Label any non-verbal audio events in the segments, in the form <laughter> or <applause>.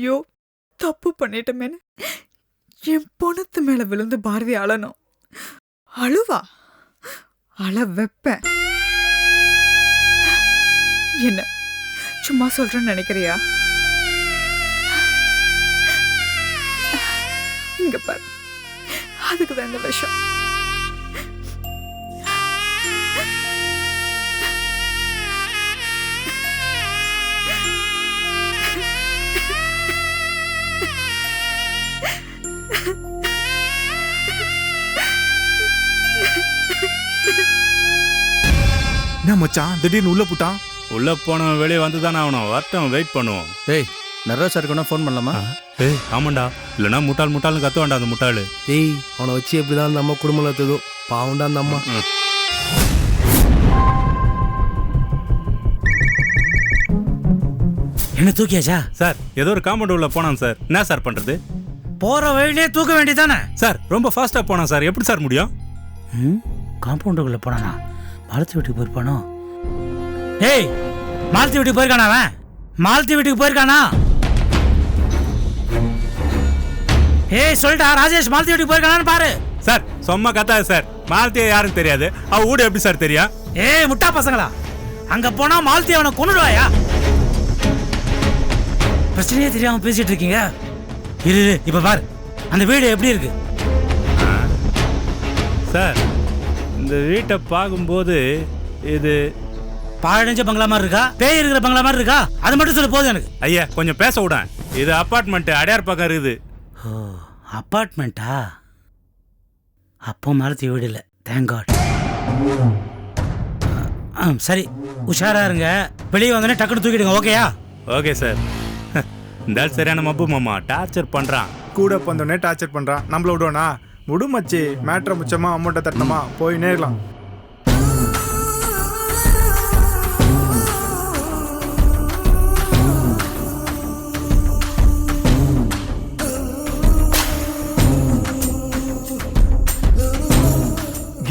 ஐயோ தப்பு பண்ணிட்டமேன்னு என் பணத்து மேல விழுந்து பாரதி அழணும். அழுவா. அழ வைப்பேன். என்ன சும்மா சொல்றேன்னு நினைக்கிறியா? இங்க பாரு. அதுக்கு தான் இந்த விஷயம் மச்சான்? திடீர்னு உள்ள புட்டான். உள்ள போனவன் வெளியே வந்து தானே ஆகணும். வரட்டும் வெயிட் பண்ணுவோம். டேய் நர்வஸாக இருக்கணும் ஃபோன் பண்ணலாமா? ஏய் ஆமாண்டா. இல்லைன்னா முட்டாள் முட்டாள்னு கத்துவாண்டா அந்த முட்டாள். டேய் அவனை வச்சு எப்படிதான் அந்த அம்மா குடும்பம் நடத்துதோ பாவம்டா அந்த அம்மா. என்ன தூக்கியாச்சா? சார் ஏதோ ஒரு காம்பவுண்ட் உள்ள போனான் சார் என்ன சார் பண்றது? போற வழியிலே தூக்க வேண்டியதானே சார் ரொம்ப ஃபாஸ்டா போனான் சார் எப்படி சார் முடியும்? ம் காம்பவுண்டுக்குள்ள போனானா? மாலத்தி வீட்டுக்கு போயிருப்பானோ? ஏய் மாலத்தி வீட்டுக்கு போயிருக்கானா அவன்? மாலத்தி வீட்டுக்கு போயிருக்கானா? ஏய் சொல்லிட்டா ராஜேஷ் மாலத்தி வீட்டுக்கு போயிருக்கானான்னு பாரு. சார் சும்மா கத்தாது சார். மாலத்தியா யாருன்னு தெரியாது. அவ வீடு எப்படி சார் தெரியும்? ஏய் முட்டா பசங்களா? அங்க போனா மாலத்தி அவனை கொன்னுடுவாயா? பிரச்சனையே தெரியாம பேசிட்டு இருக்கீங்க. இரு இரு, இப்ப பாரு. அந்த வீடு எப்படி இருக்கு? சார் இந்த வீட்டை பார்க்கும்போது இது பாழடைஞ்ச பங்களா மாதிரி இருக்கா? பேய் இருக்கிற பங்களா மாதிரி இருக்கா? அது மட்டும் சொல்லு போதும் எனக்கு. ஐயா கொஞ்சம் பேச விட. இது அப்பார்ட்மெண்ட் அடையார் பக்கம் இருக்குது. ஓ அப்பார்ட்மெண்ட்டா அப்போ மாலத்தி வீடு இல்லை தேங்க் காட் ஆ சரி உஷாரா இருங்க. வெளியே வந்தோடனே டக்குனு தூக்கிடுங்க ஓகேயா ஓகே சார் இந்த ஆள் சரியான மப்பு மாமா. டார்ச்சர் பண்றான். கூட வந்தோடனே டார்ச்சர் பண்றான். நம்மள விடுவானா? முடுமச்சு மேட்ரை முச்சமா அமௌண்ட்டை தட்டணுமா போய் நேரலாம்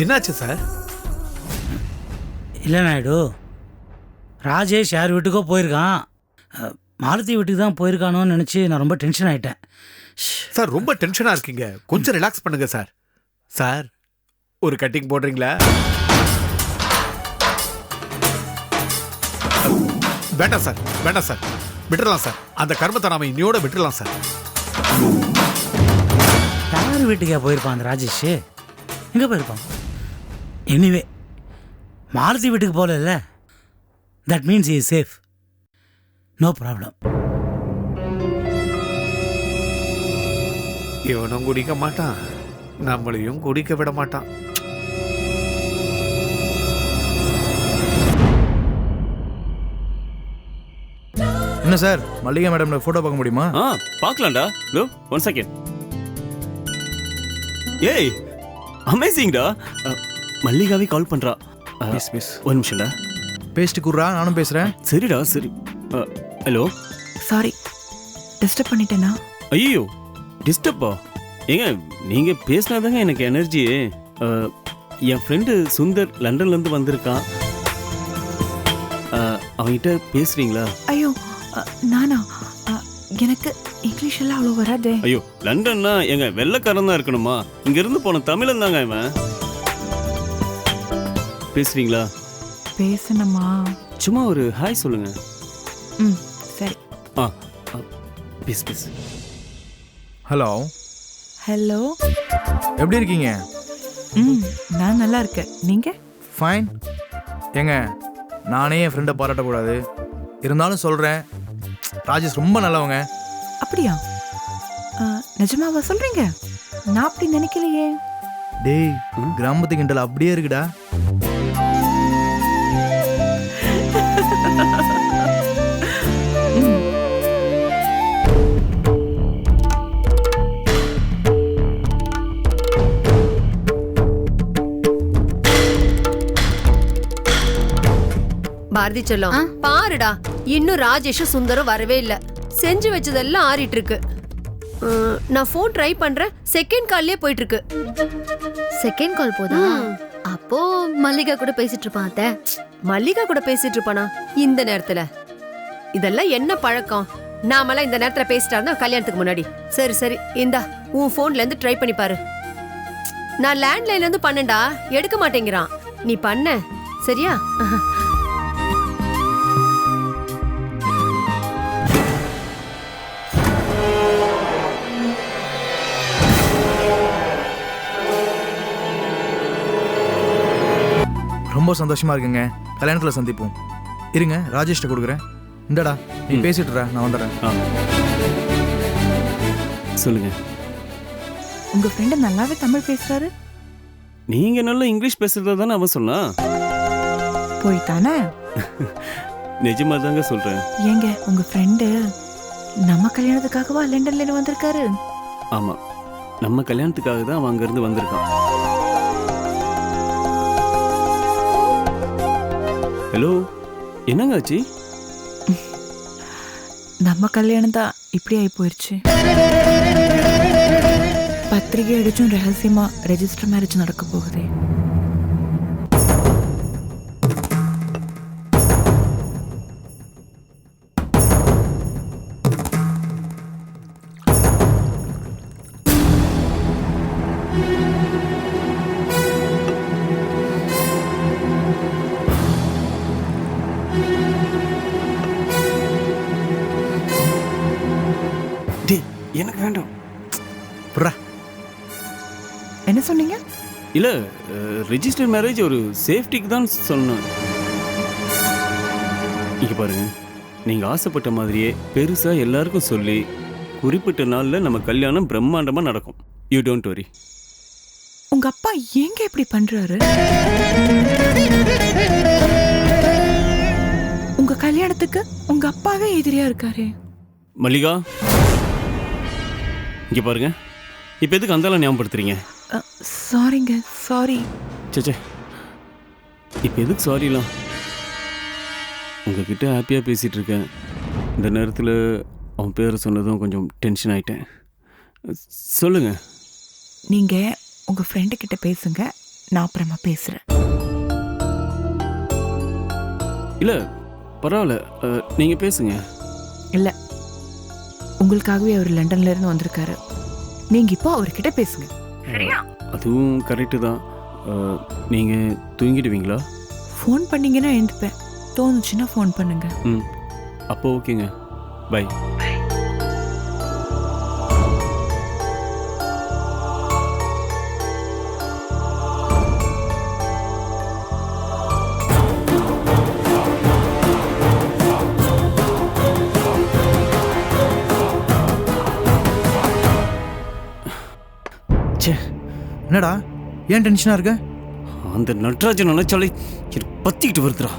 என்னாச்சு சார்? இல்லை நாயுடு. ராஜேஷ் யார் வீட்டுக்கோ போயிருக்கான். அ, மாலதி வீட்டுக்கு தான் போயிருக்கானோன்னு நினச்சி நான் ரொம்ப டென்ஷன் ஆகிட்டேன் சார் ரொம்ப டென்ஷனா இருக்கீங்க. கொஞ்சம் ரிலாக்ஸ் பண்ணுங்க சார். சார் ஒரு கட்டிங் போடுறீங்களா? வேண்டாம் சார். வேண்டாம் சார். விட்டுறலாம் சார். அந்த கர்மத்தை நாம இன்னையோட விட்டுறலாம் சார். யார் வீட்டுக்கே போயிருப்பான் அந்த ராஜேஷ்? எங்கே போயிருப்பான்? எனிவே மாலதி வீட்டுக்கு போகல that means is safe no problem இவனும் குடிக்க மாட்டான். நம்மளையும் குடிக்க விட மாட்டான். என்ன சார்? மல்லிகா மேடம் ஃபோட்டோ பார்க்க முடியுமா? ஆ பார்க்கலாம்டா. லோ ஒன் செகண்ட் ஏய் அமேசிங்டா மல்லிகாவே கால் பண்றா. மிஸ் மிஸ் ஒரு நிமிஷம்ல பேசிட்டு குர்ரா நானும் பேசுறேன். சரிடா சரி. ஹலோ சாரி டிஸ்டர்ப் பண்ணிட்டேனா? ஐயோ டிஸ்டர்பா ஏங்க நீங்க பேசினாதாங்க எனக்கு எனர்ஜி என் ஃப்ரெண்டு சுந்தர் லண்டன்ல இருந்து வந்திருக்கான் அவன்கிட்ட பேசுறீங்களா? ஐயோ நானா? எனக்கு இங்கிலீஷ் எல்லாம் அவ்வளோ வராதே. ஐயோ லண்டன்னா எங்க வெள்ளைக்காரன் தான் இருக்கணுமா? இங்க இருந்து போன தமிழன் தாங்க இவன். பேசுறீங்களா? பேசணுமா? சும்மா ஒரு ஹாய் சொல்லுங்க. ம் சரி. ஆ, பேசு பேசு. ஹலோ ஹலோ எப்படி இருக்கீங்க? ம் நான் நல்லா இருக்கேன். நீங்க? ஃபைன் ஏங்க நானே என் ஃப்ரெண்டை பாராட்டக்கூடாது. இருந்தாலும் சொல்கிறேன் ராஜேஷ் ரொம்ப நல்லவங்க. அப்படியா? நிஜமாவா சொல்றீங்க? நான் அப்படி நினைக்கலையே. டேய் கிராமத்து கிண்டல் அப்படியே இருக்குடா. <laughs> பாரதி செல்லம். பாருடா இன்னும் ராஜேஷும் சுந்தரம் வரவே இல்ல. செஞ்சு வச்சதெல்லாம் ஆறிட்டு இருக்கு. நான் ஃபோன் ட்ரை பண்றேன். செகண்ட் கால்லயே போயிட்டு இருக்கு. செகண்ட் கால் போதா? அப்போ மல்லிகா கூட பேசிட்டு இருப்பான் அத்தை. மல்லிகா கூட பேசிட்டு இருப்பானா? இந்த நேரத்துல. இதெல்லாம் என்ன பழக்கம்? நாமெல்லாம் இந்த நேரத்துல பேசிட்டா இருந்தா கல்யாணத்துக்கு முன்னாடி. சரி சரி இந்தா உன் போன்ல இருந்து ட்ரை பண்ணி பாரு. நான் லேண்ட்லைன்ல இருந்து பண்ணேன்டா. எடுக்க மாட்டேங்கிறான். நீ பண்ண. சரியா? ரொம்ப சந்தோஷமா இருக்குங்க. கல்யாணத்தில் சந்திப்போம். இருங்க ராஜேஷ்ட கொடுக்குறேன். இந்தடா நீ ம். பேசிட்டு இரு, நான் வந்துடுறேன். சொல்லுங்க. உங்க ஃப்ரெண்டு நல்லாவே தமிழ் பேசுறாரு. நீங்க நல்லா இங்கிலீஷ் பேசுறதா தானே அவன் சொன்னா போயிட்டானே <laughs> நிஜமா தாங்க சொல்றேன். ஏங்க உங்க ஃப்ரெண்டு நம்ம கல்யாணத்துக்காகவா லண்டன்ல இருந்து வந்திருக்காரு? ஆமா. நம்ம கல்யாணத்துக்காக தான் அவன் அங்கிருந்து வந்திருக்கான். ஹலோ என்னங்க ஆச்சு? நம்ம கல்யாணம் தான் இப்படி ஆகி போயிடுச்சு பத்திரிகை அடிச்சும் ரகசியமா ரெஜிஸ்டர் மேரேஜ் நடக்க போகுதே. இல்ல ரெஜிஸ்டர் மேரேஜ் ஒரு சேஃப்டிக்கு தான் சொன்னேன். இங்க பாருங்க நீங்க ஆசைப்பட்ட மாதிரியே பெருசா எல்லாருக்கும் சொல்லி குறிப்பிட்ட நாள்ல நம்ம கல்யாணம் பிரம்மாண்டமா நடக்கும். யூ டோன்ட் வரி உங்க அப்பா ஏங்க இப்படி பண்றாரு? உங்க கல்யாணத்துக்கு உங்க அப்பாவே எதிரியா இருக்காரே. மல்லிகா இங்க பாருங்க இப்ப எதுக்கு அந்தால ஞாபகப்படுத்துறீங்க? சாரிங்க சாரி சேச்சே இப்போ எதுக்கு சாரிலாம் உங்ககிட்ட ஹாப்பியாக பேசிகிட்டு இருக்கேன் இந்த நேரத்தில் அவன் பேரை சொன்னதும் கொஞ்சம் டென்ஷன் ஆயிட்டேன். சொல்லுங்க. நீங்க உங்க ஃப்ரெண்டு கிட்ட பேசுங்க நான் அப்புறமா பேசுறேன். இல்லை பரவாயில்ல. அஹ், நீங்க பேசுங்க. இல்ல. உங்களுக்காகவே அவர் லண்டன்ல இருந்து வந்திருக்காரு. நீங்க இப்போ அவர்கிட்ட பேசுங்க. அதுவும் கரெக்டு தான். அஹ், நீங்க தூங்கிடுவீங்களா? ஃபோன் பண்ணீங்கன்னா எழுந்துப்பேன். தோணுச்சுன்னா ஃபோன் பண்ணுங்க. ம். அப்போ ஓகேங்க. பை ச்சே என்னடா? ஏன் டென்ஷனா இருக்க? அந்த நட்ராஜன் நினைச்சாலே எனக்கு பத்திக்கிட்டு வருதுடா.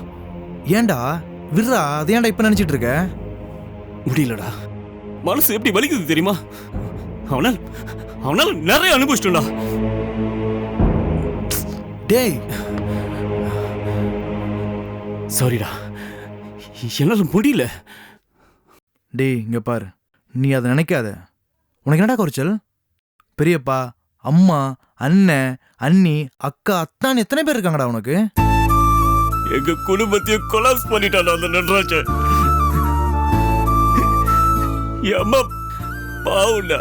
ஏன்டா? விட்றா அது ஏன்டா இப்போ நினச்சிட்டு இருக்க? முடியலடா. மனசு எப்படி வலிக்குது தெரியுமா? அவனால் அவனால் நிறைய அனுபவிச்சிட்டா டேய். சாரிடா என்னால முடியல. டேய் இங்க பாரு. நீ அதை நினைக்காத. உனக்கு என்னடா குறைச்சல்? பெரியப்பா அம்மா அண்ணன் அண்ணி அக்கா அத்தான் எத்தனை பேர் இருக்காங்கடா உனக்கு? எங்க குடும்பத்தையும் கொலாப்ஸ் பண்ணிட்டான் அந்த நடராஜன் என் அம்மா பாவுண்டா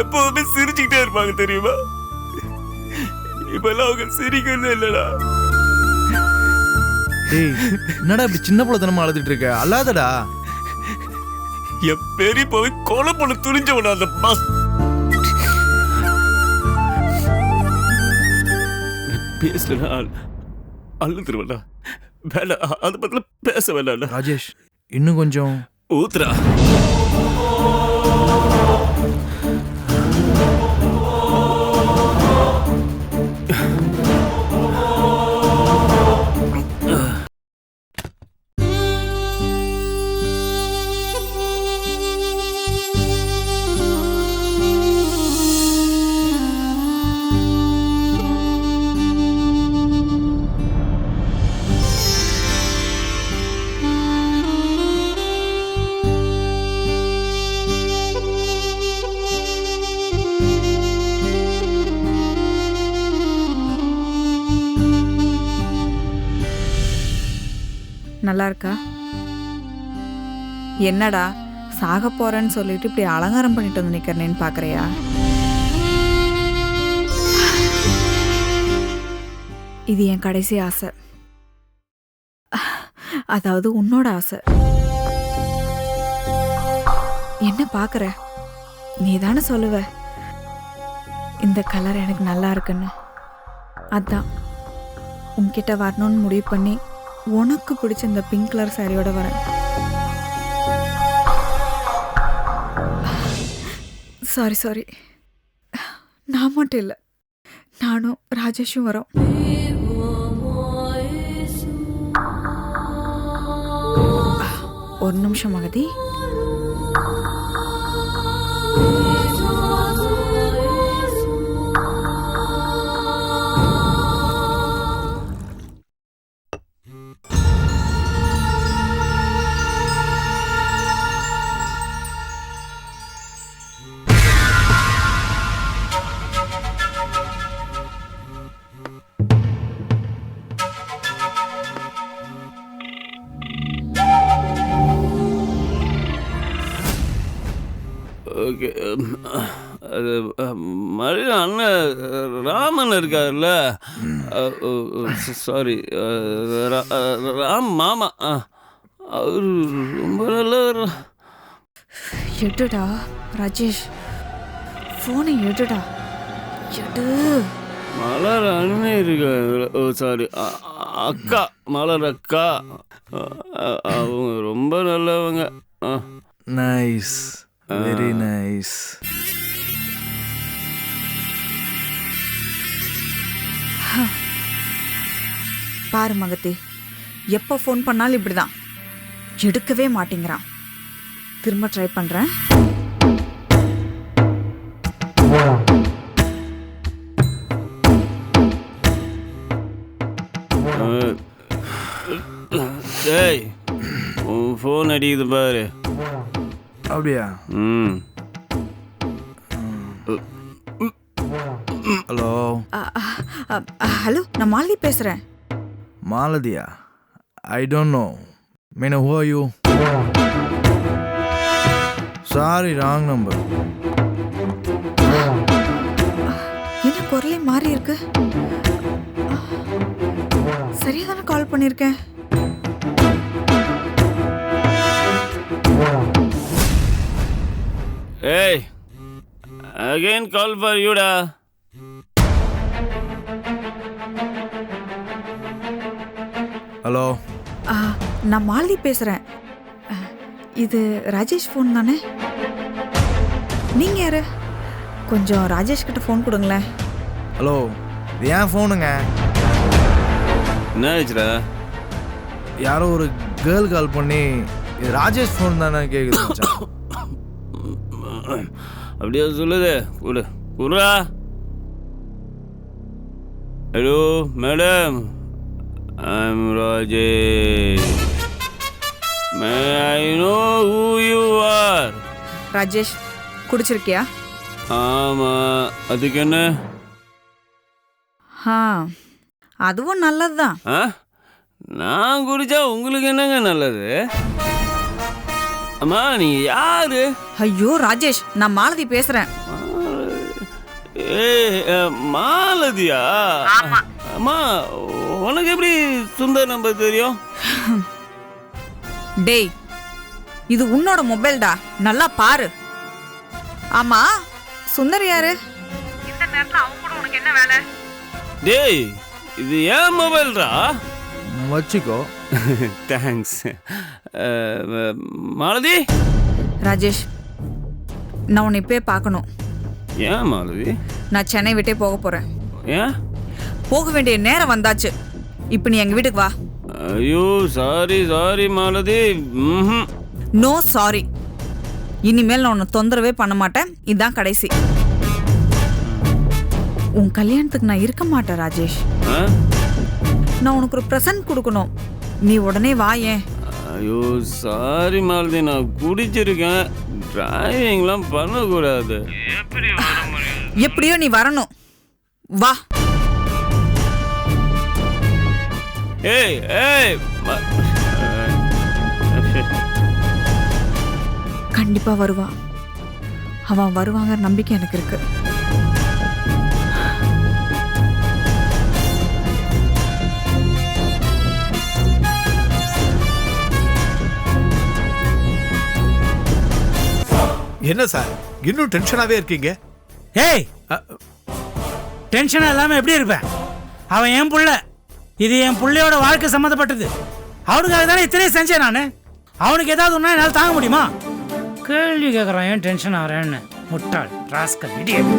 எப்பவுமே சிரிச்சுக்கிட்டே இருப்பாங்க தெரியுமா? இப்பெல்லாம் அவங்க சிரிக்கிறதே இல்லடா. டேய் என்னடா இப்படி சின்ன பிள்ளைத்தனமா அழுதுட்டு இருக்க? அல்லாதடா என் பெரிய போய் கொலை பண்ண துணிஞ்சவன அந்த பாஸ் பேசலடா அழுதுருவடா வேணா அதை பத்தில பேச வேணாம்டா. ராஜேஷ் இன்னும் கொஞ்சம். ஊத்துறா நல்லா இருக்கா என்னடா சாக போறேன்னு சொல்லிட்டு இப்படி அலங்காரம் பண்ணிட்டு வந்து நிக்கிறேன்னு பாக்குறியா? இது என் கடைசி ஆசை. அதாவது உன்னோட ஆசை. என்ன பாக்குற? நீ தானே சொல்லுவ. இந்த கலர் எனக்கு நல்லா இருக்குன்னு. அதான். உன்கிட்ட வரணும்னு முடிவு பண்ணி உனக்கு பிடிச்ச இந்த பிங்க் கலர் சாரியோட வரேன். சாரி சாரி நான் மட்டும் இல்லை. நானும் ராஜேஷும் வரோம். ஒரு நிமிஷம் மகதி. அது மறு அண்ணன் ராமன் இருக்கார்ல சாரி ராம் மாமா. அவர் ரொம்ப நல்லவர் எடுடா ராஜேஷ். ஃபோனை எடுடா. எடு. மலர் அண்ணன் இருக்காங்க ஓ சாரி அக்கா மலர் அக்கா. அவங்க ரொம்ப நல்லவங்க. நைஸ் வெரி நைஸ் <sighs> பாரு மகத்தி எப்போ ஃபோன் பண்ணாலும் இப்படிதான். எடுக்கவே மாட்டேங்கிறான். திரும்ப ட்ரை பண்றேன். டேய் உன் ஃபோன் அடிக்குது பாரு. அப்படியா? ம். ஹலோ? ஹலோ நான் மாலதி பேசுறேன். மாலதியா? I don't know mean who are you sorry wrong number என்ன குரலே மாறி இருக்கு? சரியா தானே கால் பண்ணியிருக்கேன் ஏய் அகைன் கால் ஃபார் யூடா ஹலோ. ஆ, நான் மாலதி பேசுறேன். அ, இது ராஜேஷ் ஃபோன் தானே? நீங்க யாரு? கொஞ்சம் ராஜேஷ் கிட்ட ஃபோன் கொடுங்களேன். ஹலோ இது ஏன் ஃபோனுங்க என்ன ஆச்சுடா யாரோ ஒரு கேர்ள் கால் பண்ணி இது ராஜேஷ் ஃபோன் தானே கேட்குது. அப்படியே சொல்லுது. கொடு. குர்ரா hello madam. I'm Rajesh may I know who you are Rajesh குடிச்சிருக்கியா? ஆமாம் அதுக்கு என்ன? ஆ அதுவும் நல்லதுதான். நான் குடிச்சா உங்களுக்கு என்னங்க நல்லது? அம்மா நீங்கள் யாரு? ஐயோ ராஜேஷ் நான் மாலதி பேசுறேன். ஏய் மாலதியா? அம்மா உனக்கு எப்படி சுந்தர் நம்பர் தெரியும்? <laughs> டேய் இது உன்னோட மொபைல்டா நல்லா பாரு. ஆமா சுந்தர் யாரு? இந்த நேரத்துல அவங்க கூட உனக்கு என்ன வேலை? டேய் இது ஏன் மொபைல்ரா வச்சுக்கோ. <laughs> தேங்க்ஸ் மாலதி? ராஜேஷ் நான் உன்னை இப்பயே பார்க்கணும். ஏன் மாலதி? நான் சென்னை விட்டே போக போறேன். ஏன்? போக வேண்டிய நேரம் வந்தாச்சு. இப்போ நீ எங்க வீட்டுக்கு வா. ஐயோ sorry sorry Malathi. No sorry இனிமேல் நான் உன்னை தொந்தரவே பண்ண மாட்டேன். இதான் கடைசி. உன் கல்யாணத்துக்கு நான் இருக்க மாட்டேன் ராஜேஷ்? நான் உனக்கு ஒரு ப்ரெசன்ட் கொடுக்கணும். நீ உடனே வா ஏன்? ஐயோ சாரி மாலதி நான் குடிச்சிருக்கேன். டிரைவிங்லாம் பண்ணக்கூடாது. எப்படி வர முடியும். எப்படியோ நீ வரணும். வா. ஏய் ஏய் ம- கண்டிப்பா வருவான் அவன் வருவாங்கிற நம்பிக்கை எனக்கு இருக்கு. என்ன சார் இன்னும் டென்ஷனாவே இருக்கீங்க? ஏய்! அ, டென்ஷன் இல்லாமல் எப்படி இருப்பேன்? அவன் என் புள்ள. இது என் புள்ளையோட வாழ்க்கை சம்மந்தப்பட்டது. அவனுக்காக தானே இத்தனையும் செஞ்சேன் நான்? அவனுக்கு ஏதாவது ஒன்றா என்னால் தாங்க முடியுமா? கேள்வி கேட்குறான் ஏன் டென்ஷன் ஆகிறேன்னு. முட்டாள் ராஸ்கல் இடியட்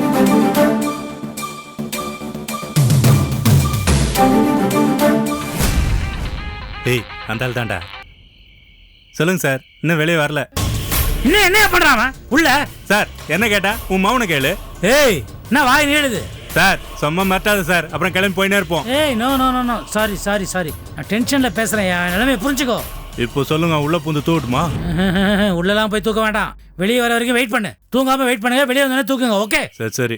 ஏய் அந்த தான்டா சொல்லுங்க சார் இன்னும் வெளியே வரல. இன்னும் என்ன பண்ணுறான் அவன்? உள்ள. சார் என்ன கேட்டா? உன் மௌன கேளு. ஏய் என்ன வாய் நீளுது சார் சும்மா மாட்டாது சார். அப்புறம் கிளம்பி போயினே இருப்போம். ஏய் no no no no sorry sorry sorry நான் டென்ஷனில் பேசுகிறேன் என் நிலைமையை புரிஞ்சுக்கோ. இப்போ சொல்லுங்க உள்ள பூந்து தூட்டுமா? <laughs> உள்ளெல்லாம் போய் தூக்க வேண்டாம். வெளியே வர வரைக்கும் வெயிட் பண்ணு. தூங்காம வெயிட் பண்ணுங்க. வெளியே வந்தோடனே தூக்குங்க ஓகே சரி சரி.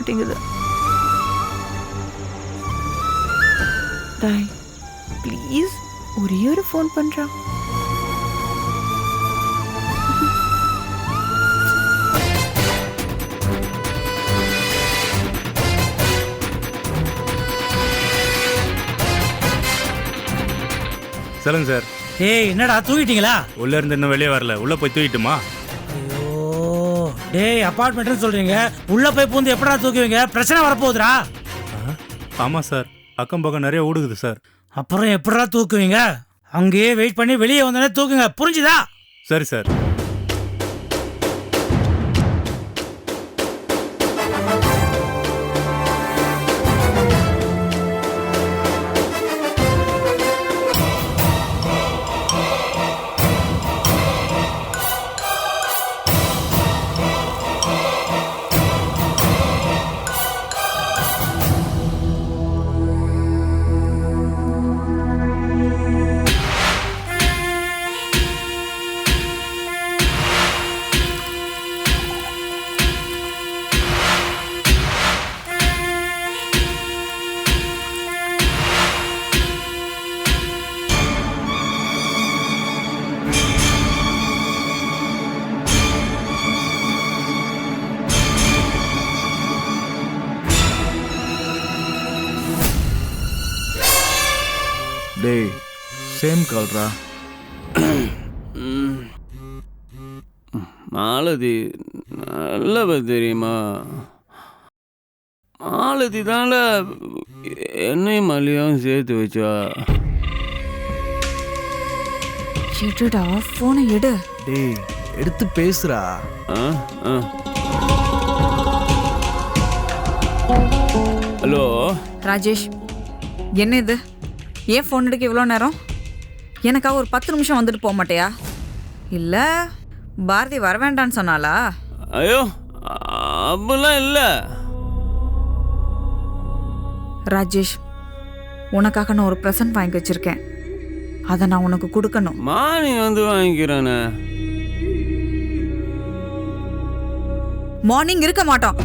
மாட்டேங்குது. டாய் ப்ளீஸ் ஒரே ஒரு ஃபோன் பண்றா. சொல்லுங்க சார். ஏய் என்னடா தூங்கிட்டீங்களா? உள்ள இருந்து இன்னும் வெளியே வரல. உள்ள போய் தூக்கிட்டுமா டேய் அப்பார்ட்மெண்ட்னு சொல்றீங்க. உள்ள போய் பூந்து எப்படா தூக்குவீங்க? பிரச்சனை வரப்போகுதுடா. ஆமா சார். அக்கம் பக்கம் நிறைய ஓடுகுது சார். அப்புறம் எப்படா தூக்குவீங்க? அங்கேயே வெயிட் பண்ணி வெளியே வந்தோடனே தூக்குங்க. புரிஞ்சுதா? சரி சார். சேம் கால்ரா மாலதி நல்லவ தெரியுமா மாலதி தான்ல என்னையும் மல்லியாவும் சேர்த்து வச்சா எடுடா ஃபோனை எடு டேய் எடுத்து பேசுறா ஆ ஆ ஹலோ ராஜேஷ் என்ன இது ஏன் ஃபோன் எடுக்க இவ்வளோ நேரம் எனக்காக ஒரு பத்து நிமிஷம் வந்துட்டு போக மாட்டியா? இல்லை பாரதி வர வேண்டான்னு சொன்னாளா? ஐயோ அப்படிலாம் இல்லை. ராஜேஷ் உனக்காக நான் ஒரு ப்ரெசன்ட் வாங்கி வச்சிருக்கேன். அதை நான் உனக்கு கொடுக்கணும். மானி வந்து வாங்கிக்கிறானே. மார்னிங் இருக்க மாட்டோம்.